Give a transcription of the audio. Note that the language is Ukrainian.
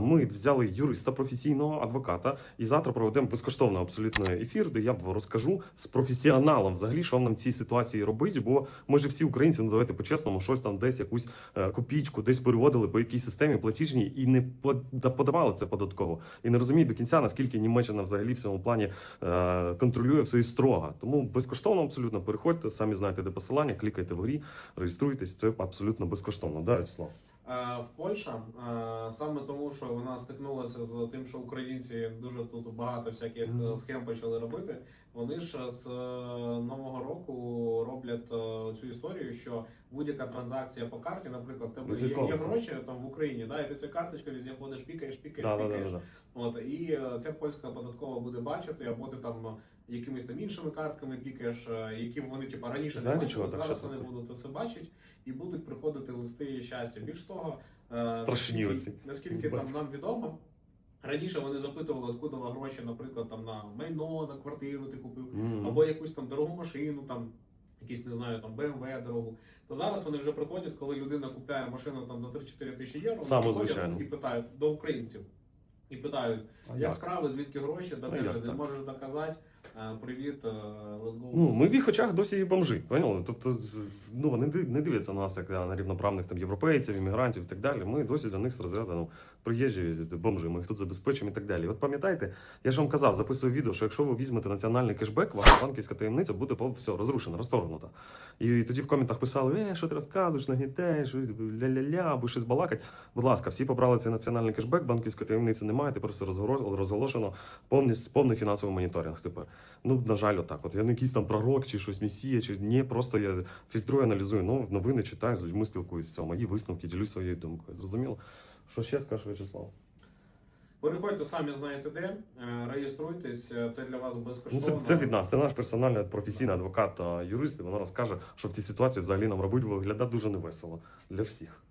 Ми взяли юриста професійного адвоката, і завтра проведемо безкоштовно абсолютно ефір, де я розкажу з професіоналом взагалі, що нам в цій ситуації робити. Бо ми ж всі українці, ну давайте по-чесному, щось там десь якусь е, копійку, десь переводили по якійсь системі платіжній і не подавали це податково. І не розуміють до кінця, наскільки Німеччина взагалі в цьому плані е, контролює все і строго. Тому безкоштовно абсолютно переходьте, самі знаєте, де посилання, клікайте вгорі, реєструйтесь. Це абсолютно безкоштовно. Да, Вячеслав? Е, В Польща е, саме тому, що вона стикнулася з тим, що українці дуже тут багато всяких е, схем почали робити. Вони ж з нового року роблять цю історію, що будь-яка транзакція по карті, наприклад, тебе є, є гроші там в Україні, да, і ти цю карточку візі ходиш, пікаєш, пікаєш, Да, да, да, пікаєш. да. От і це польська податкова буде бачити, або ти там е, якимись там іншими картками пікаєш, е, які вони типу раніше Знаєте, не чого бачили, так зараз вони будуть це все бачити і будуть приходити листи щастя. Більш того, е, Страшні наскільки- оці. наскільки там нам відомо. Раніше вони запитували, откуда гроші, наприклад, там на майно, на квартиру ти купив, Мгм. або якусь там дорогу машину, там якісь не знаю, там BMW дорогу. То зараз вони вже приходять, коли людина купляє машину там за 3-4 тисячі євро, вони приходять і питають до українців. І питають, як як? справи, звідки гроші, А ти не можеш доказати. Е, Привіт, е. Ну, ми в їх очах досі бомжи. Поняли? Тобто, ну вони не дивляться на нас як на рівноправних там європейців, іммігрантів і так далі. Ми досі для них з розряду ну, приїжджі бомжи, ми їх тут забезпечимо і так далі. От пам'ятаєте, я ж вам казав, записую відео, що якщо ви візьмете національний кешбек, ваша банківська таємниця буде по- все розрушена, розторгнута. І тоді в коментах писали: е, що ти розказуєш, нагнітаєш, ля-ля-ля, або щось балакать. Будь ласка, всі побрали цей національний кешбек, банківської таємниці немає, тепер все розголошено повністю повний фінансовий моніторинг тепер. Ну, на жаль, отак. От я не якийсь там пророк чи щось месія, чи ні, просто я фільтрую, аналізую. Ну, новини читаю, з людьми спілкуюся, мої висновки, ділюсь своєю думкою. Зрозуміло? Що ще скажеш, Вячеслав? Переходьте самі знаєте де, е, реєструйтесь, е, це для вас Ну, це, це від нас, це наш персональний професійний адвокат юрист, і вона розкаже, що в цій ситуації взагалі нам робить виглядає дуже невесело для всіх.